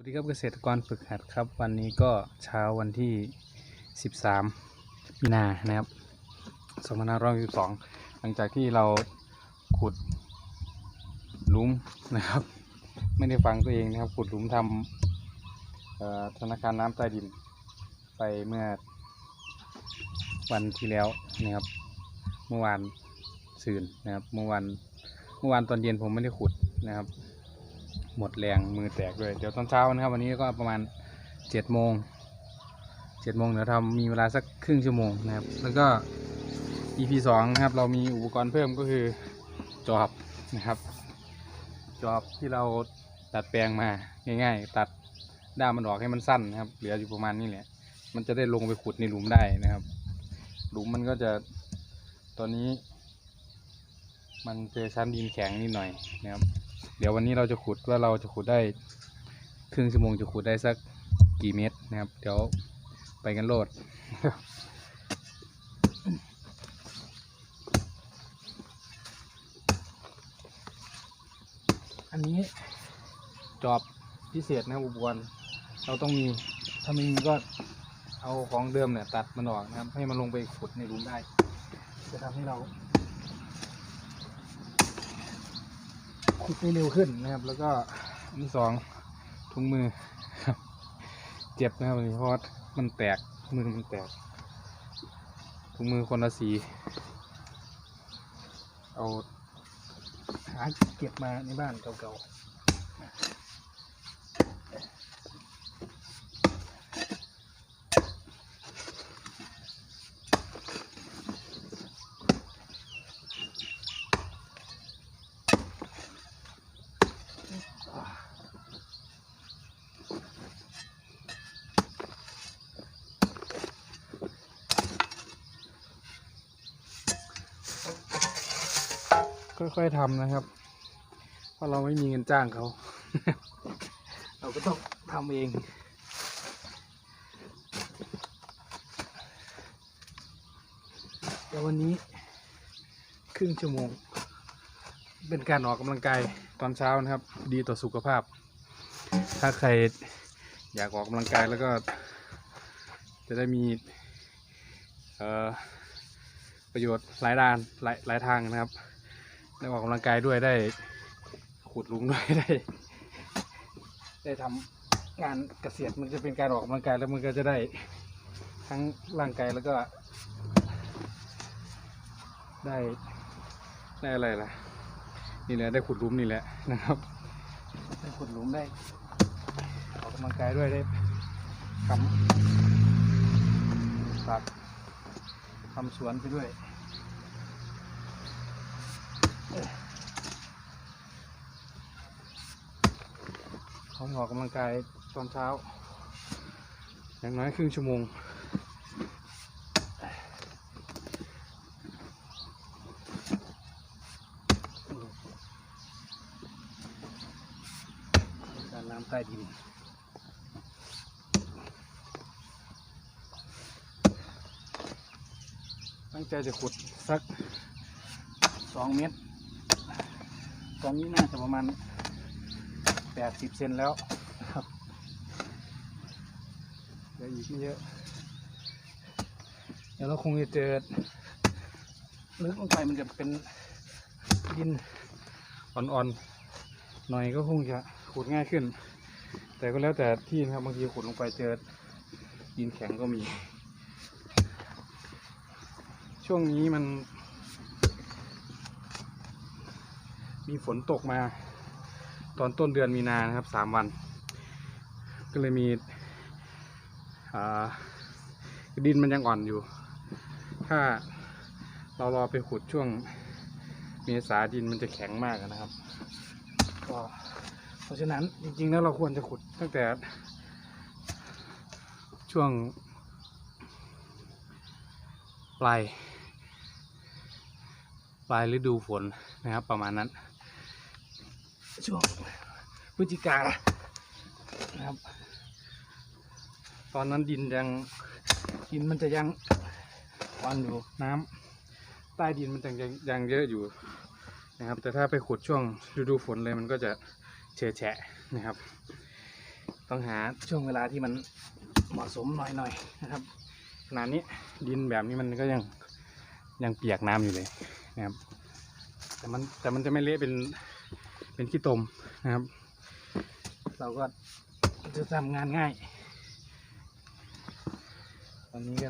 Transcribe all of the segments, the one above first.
สวัสดีครับเกษตรกรฝึกหัดครับ วันนี้ก็เช้าวันที่ 13 มีนานะครับ2562หลังจากที่เราขุดหลุมนะครับ ไม่ได้ฟังตัวเองนะครับ ขุดหลุมทำธนาคารน้ำใต้ดิน ไปเมื่อวันที่แล้วนะครับ เมื่อวานซืนนะครับ เมื่อวานเมื่อวานตอนเย็นผมไม่ได้ขุดนะครับ หมดแรงมือแตกด้วยเดี๋ยวตอนเช้านะครับวันนี้ก็ประมาณเจ็ดโมงเจ็ดโมงเดี๋ยวทำมีเวลาสักครึ่งชั่วโมงนะครับ แล้วก็ EP สองนะครับ เรามีอุปกรณ์เพิ่มก็คือจอบนะครับ จอบที่เราตัดแปลงมาง่าย ๆ ตัดด้ามมันออกให้มันสั้นนะครับ เหลืออยู่ประมาณนี้แหละ มันจะได้ลงไปขุดในหลุมได้นะครับ หลุมมันก็จะตอนนี้ มันเจอชั้นดินแข็งนิดหน่อยนะครับ เดี๋ยววันนี้เราจะขุดว่าเราจะขุดได้ครึ่งชั่วโมงจะขุดได้สักกี่เมตรนะครับ เดี๋ยวไปกันโลดอันนี้จอบพิเศษนะครับอุปกรณ์เราต้องมีถ้าไม่มีก็เอาของเดิมเนี่ยตัดมันออกนะครับ ให้มันลงไปขุดในหลุมได้ จะทำให้เรา ขุดได้เร็วขึ้นนะครับ แล้วก็อันที่สองถุงมือครับ เจ็บนะครับเพราะมันแตกมือมันแตกถุงมือคนละสี เอาหาเก็บมาในบ้านเก่าๆ ค่อยๆทำนะครับ เพราะเราไม่มีเงินจ้างเขา เราก็ต้องทำเองเดี๋ยววันนี้ครึ่งชั่วโมง เป็นการออกกำลังกายตอนเช้านะครับ ดีต่อสุขภาพ ถ้าใครอยากออกกำลังกายแล้วก็ จะได้มีประโยชน์หลายด้านหลายหลายทางนะครับ ได้ออกกำลังกายด้วยได้ขุดลุมด้วยได้ ได้ทำงานเกษตรมันจะเป็นการออกกำลังกายแล้วมันก็จะได้ทั้งร่างกายแล้วก็ ได้ได้อะไรล่ะ นี่แหละได้ขุดหลุมนี่แหละนะครับ ได้ขุดหลุมได้ ออกกำลังกายด้วยได้ทำผักทำสวนไปด้วย เขาออกกำลังกายตอนเช้า อย่างน้อยครึ่งชั่วโมง การน้ำใต้ดินตั้งใจจะขุดสักสองเมตร ตอนนี้น่าจะประมาณ ดสิบเซนแล้วครับเหลืออีกไม่เยอะ เดี๋ยวเราคงจะเจอลึกลงไปมันจะเป็นดินอ่อนๆ หน่อยก็คงจะขุดง่ายขึ้น แต่ก็แล้วแต่ที่นะครับบางทีขุดลงไปเจอดินแข็งก็มี ช่วงนี้มัน มีฝนตกมา ตอนต้นเดือนมีนานะครับสามวัน ก็เลยมีดินมันยังอ่อนอยู่ ถ้าเรารอไปขุดช่วงเมษาดินมันจะแข็งมากนะครับก็เพราะฉะนั้นจริงๆแล้วเราควรจะขุดตั้งแต่ช่วงปลายปลายฤดูฝนนะครับประมาณนั้น ช่วงพฤศจิกานะครับ ตอนนั้นดินยังดินมันจะยังอ่อนอยู่น้ำใต้ดินมันยังยังเยอะอยู่นะครับ แต่ถ้าไปขุดช่วงฤดูฝนเลยมันก็จะเฉะแฉะนะครับ ต้องหาช่วงเวลาที่มันเหมาะสมหน่อยๆนะครับขนาดนี้ดินแบบนี้มันก็ยังยังเปียกน้ำอยู่เลยนะครับ แต่มันแต่มันจะไม่เละเป็น เป็นขี้ตมนะครับ เราก็จะทำงานง่าย ตอนนี้ก็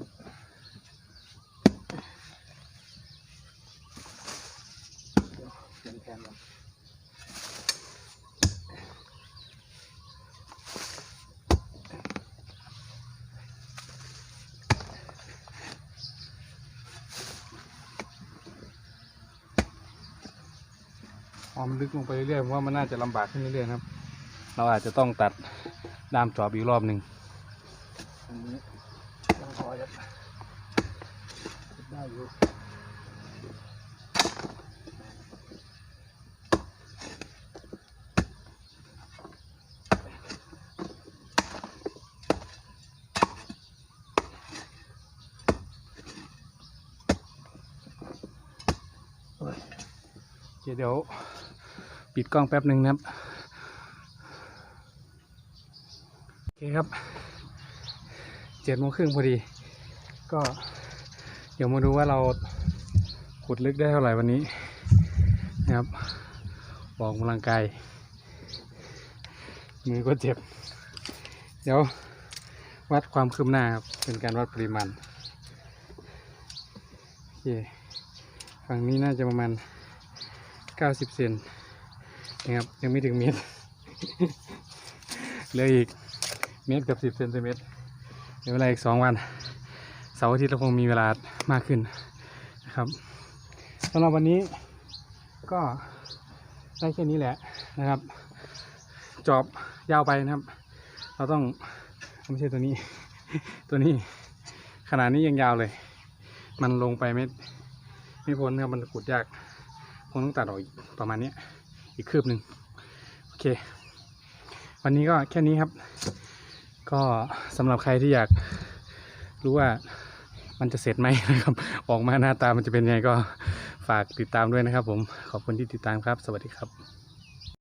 เปลี่ยนแผนก่อน พอมันลึกลงไปเรื่อยๆผมว่ามันน่าจะลำบากขึ้นเรื่อยๆครับ เราอาจจะต้องตัดด้ามจอบอีกรอบหนึ่งได้อยู่เดี๋ยว ปิดกล้องแป๊บหนึ่งนะครับโอเคครับเจ็ดโมงครึ่งพอดี ก็เดี๋ยวมาดูว่าเราขุดลึกได้เท่าไหร่วันนี้นะครับออกกำลังกายมือก็เจ็บ เดี๋ยววัดความคืบหน้าครับเป็นการวัดปริมาณโอเคฝั่งนี้น่าจะประมาณ 90 เซน นะครับ ยังไม่ถึงเมตรเหลืออีกเมตรกับสิบเซนติเมตรเหลือเวลาอีกสองวันเสาร์อาทิตย์เราคงมีเวลามากขึ้นนะครับสำหรับวันนี้ก็ได้แค่นี้แหละนะครับ จอบยาวไปนะครับ เราต้องไม่ใช่ตัวนี้ ตัวนี้ขนาดนี้ยังยาวเลย มันลงไปไม่ไม่พ้นครับมันขุดยากคงต้องตัดออกประมาณนี้ อีกคืบหนึ่งโอเค วันนี้ก็แค่นี้ครับ ก็สำหรับใครที่อยากรู้ว่ามันจะเสร็จไหมนะครับ ออกมาหน้าตามันจะเป็นยังไงก็ฝากติดตามด้วยนะครับ ผมขอบคุณที่ติดตามครับ สวัสดีครับ